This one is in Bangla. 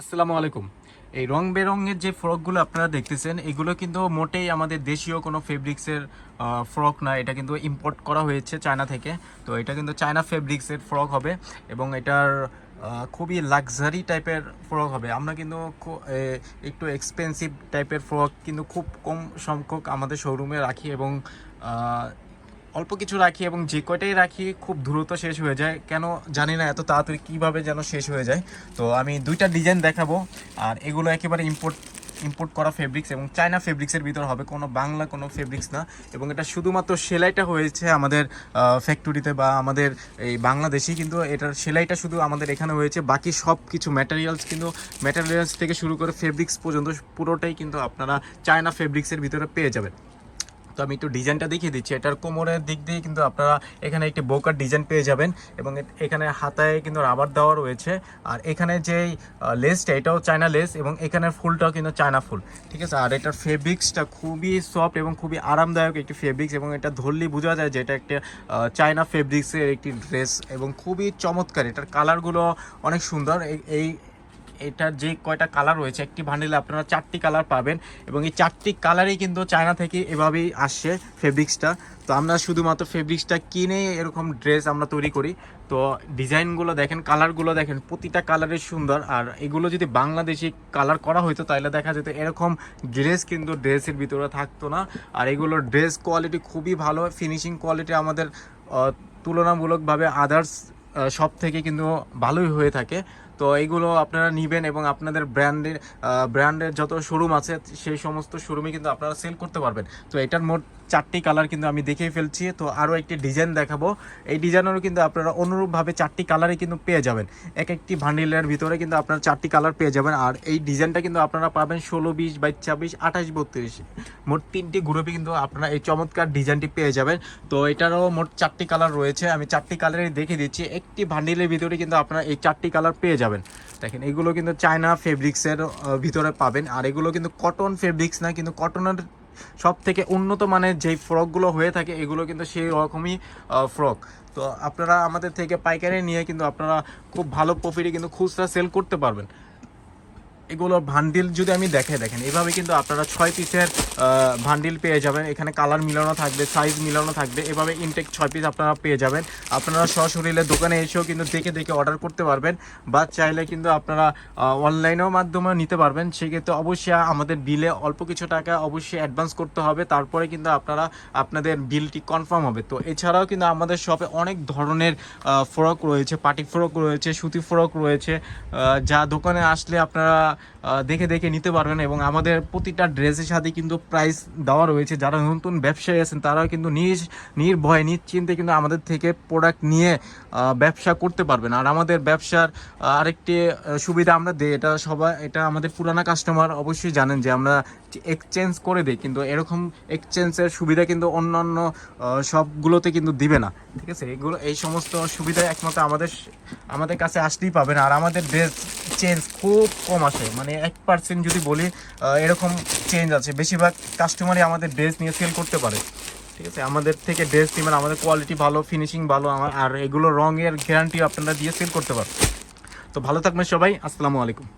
আসসালামু আলাইকুম। এই রং বেরঙের যে ফ্রকগুলো আপনারা দেখতেছেন, এগুলো কিন্তু মোটেই আমাদের দেশীয় কোনো ফেব্রিক্সের ফ্রক না, এটা কিন্তু ইম্পোর্ট করা হয়েছে চায়না থেকে। তো এটা কিন্তু চায়না ফেব্রিক্সের ফ্রক হবে এবং এটার খুবই লাক্সারি টাইপের ফ্রক হবে। আমরা কিন্তু একটু এক্সপেন্সিভ টাইপের ফ্রক কিন্তু খুব কম সংখ্যক আমাদের শোরুমে রাখি এবং অল্প কিছু রাখি এবং যে কয়টাই রাখি খুব দ্রুত শেষ হয়ে যায়। কেন জানি না, এত তাড়াতাড়ি কীভাবে যেন শেষ হয়ে যায়। তো আমি দুইটা ডিজাইন দেখাবো। আর এগুলো একেবারে ইম্পোর্ট ইম্পোর্ট করা ফেব্রিক্স এবং চায়না ফেব্রিক্সের ভিতর হবে। কোনো বাংলা কোনো ফেব্রিক্স না। এবং এটা শুধুমাত্র সেলাইটা হয়েছে আমাদের ফ্যাক্টরিতে বা আমাদের এই বাংলাদেশি। কিন্তু এটার সেলাইটা শুধু আমাদের এখানে হয়েছে। বাকি সব কিছু ম্যাটেরিয়ালস কিন্তু ম্যাটেরিয়ালস থেকে শুরু করে ফেব্রিক্স পর্যন্ত পুরোটাই কিন্তু আপনারা চায়না ফেব্রিক্সের ভিতরে পেয়ে যাবেন। তো আমি একটু ডিজাইনটা দেখিয়ে দিচ্ছি। এটার কোমরের দিক দিয়ে কিন্তু আপনারা এখানে একটি বোকার ডিজাইন পেয়ে যাবেন এবং এখানে হাতায় কিন্তু রাবার দেওয়া রয়েছে। আর এখানে যে লেসটা, এটাও চায়না লেস এবং এখানের ফুলটাও কিন্তু চায়না ফুল। ঠিক আছে? আর এটার ফেব্রিক্সটা খুবই সফট এবং খুবই আরামদায়ক একটি ফেব্রিক্স এবং এটা ধরলেই বোঝা যায় যে এটা একটা চায়না ফেব্রিক্সের একটি ড্রেস এবং খুবই চমৎকার। এটার কালারগুলো অনেক সুন্দর। এই এটার যে কয়টা কালার রয়েছে, একটি বান্ডেলে আপনারা চারটি কালার পাবেন এবং এই চারটি কালারই কিন্তু চায়না থেকে এভাবেই আসছে ফেব্রিক্সটা তো আমরা শুধুমাত্র ফেব্রিক্সটা কিনে এরকম ড্রেস আমরা তৈরি করি। তো ডিজাইনগুলো দেখেন কালারগুলো দেখেন, প্রতিটা কালারের সুন্দর। আর এগুলো যদি বাংলাদেশি কালার করা হতো তাহলে দেখা যেত এরকম ড্রেস কিন্তু ড্রেসের ভিতরে থাকতো না। আর এগুলোর ড্রেস কোয়ালিটি খুবই ভালো ফিনিশিং কোয়ালিটি আমাদের তুলনামূলকভাবে আদার্স সব থেকে কিন্তু ভালোই হয়ে থাকে। তো এইগুলো আপনারা নিবেন এবং আপনাদের ব্র্যান্ডের ব্র্যান্ডের যত শোরুম আছে, সেই সমস্ত শোরুমে কিন্তু আপনারা সেল করতে পারবেন। তো এটার মোট চারটি কালার কিন্তু আমি দেখেই ফেলছি। তো আরও একটি ডিজাইন দেখাবো। এই ডিজাইনেরও কিন্তু আপনারা অনুরূপভাবে চারটি কালারই কিন্তু পেয়ে যাবেন। এক একটি ভান্ডিলের ভিতরে কিন্তু আপনারা চারটি কালার পেয়ে যাবেন। আর এই ডিজাইনটা কিন্তু আপনারা পাবেন ষোলো বিশ বাইশ ছাব্বিশ, আঠাশ বত্রিশ। মোট তিনটি গ্রুপে কিন্তু আপনারা এই চমৎকার ডিজাইনটি পেয়ে যাবেন। তো এটারও মোট চারটি কালার রয়েছে। আমি চারটি কালারই দেখে দিচ্ছি। একটি ভান্ডিলের ভিতরে কিন্তু আপনারা এই চারটি কালার পেয়ে যাবেন। দেখেন, এগুলো কিন্তু চায়না ফেব্রিক্সের ভিতরে পাবেন। আর এগুলো কিন্তু কটন ফেব্রিক্স না, কিন্তু কটনের সব থেকে উন্নত মানের যেই ফ্রকগুলো হয়ে থাকে, এগুলো কিন্তু সেই রকমই ফ্রক। তো আপনারা আমাদের থেকে পাইকারি নিয়ে কিন্তু আপনারা খুব ভালো প্রফিটে কিন্তু খুচরা সেল করতে পারবেন। এগুলোর ভান্ডিল যদি আমি দেখে দেখেন, এভাবে কিন্তু আপনারা ছয় পিসের ভান্ডিল পেয়ে যাবেন। এখানে কালার মিলানো থাকবে, সাইজ মিলানো থাকবে। এভাবে ইনটেক ছয় পিস আপনারা পেয়ে যাবেন। আপনারা সশরীরে দোকানে এসেও কিন্তু দেখে দেখে অর্ডার করতে পারবেন বা চাইলে কিন্তু আপনারা অনলাইনেও মাধ্যমে নিতে পারবেন। সেক্ষেত্রে অবশ্যই আমাদের বিলে অল্প কিছু টাকা অবশ্যই অ্যাডভান্স করতে হবে। তারপরে কিন্তু আপনারা আপনাদের বিলটি কনফার্ম হবে। তো এছাড়াও কিন্তু আমাদের শপে অনেক ধরনের ফ্রক রয়েছে পার্টি ফ্রক রয়েছে, সুতি ফ্রক রয়েছে। যা দোকানে আসলে আপনারা দেখে দেখে নিতে পারবেন এবং আমাদের প্রতিটা ড্রেসের সাথে কিন্তু প্রাইস দেওয়া রয়েছে। যারা নতুন ব্যবসায়ী আছেন, তারাও কিন্তু নিজ নির্ভয়ে নিশ্চিন্তে কিন্তু আমাদের থেকে প্রোডাক্ট নিয়ে ব্যবসা করতে পারবেন। আর আমাদের ব্যবসার আরেকটি সুবিধা আমরা দিই, এটা সবাই, এটা আমাদের পুরানা কাস্টমার অবশ্যই জানেন যে আমরা এক্সচেঞ্জ করে দিই, কিন্তু এরকম এক্সচেঞ্জের সুবিধা কিন্তু অন্যান্য সবগুলোতে কিন্তু দিবে না। ঠিক আছে? এগুলো, এই সমস্ত সুবিধা একমাত্র আমাদের আমাদের কাছে আসতেই পাবেন। আর আমাদের ড্রেস চেঞ্জ খুব কম আসে। মানে এক পার্সেন্ট যদি বলি এরকম চেঞ্জ আছে। বেশিরভাগ কাস্টমারই আমাদের ড্রেস নিয়ে সেল করতে পারে। ঠিক আছে? আমাদের থেকে ড্রেস নেবেন আমাদের কোয়ালিটি ভালো ফিনিশিং ভালো, আমার আর এগুলো রঙের গ্যারান্টি আপনারা দিয়ে সেল করতে পারেন তো ভালো থাকবেন সবাই। আসসালামু আলাইকুম।